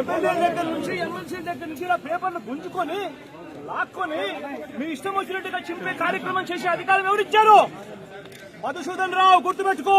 MLA దగ్గర నుంచి MLC దగ్గర నుంచి ఇలా పేపర్లు గుంజుకొని లాక్కొని మీ ఇష్టం వచ్చినట్టుగా చింపే కార్యక్రమం చేసే అధికారం ఎవరిచ్చారు మధుసూదన్ రావు గుర్తుపెట్టుకో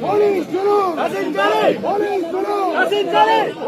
Polis durun! Azin Jalil! Polis durun! Azin Jalil!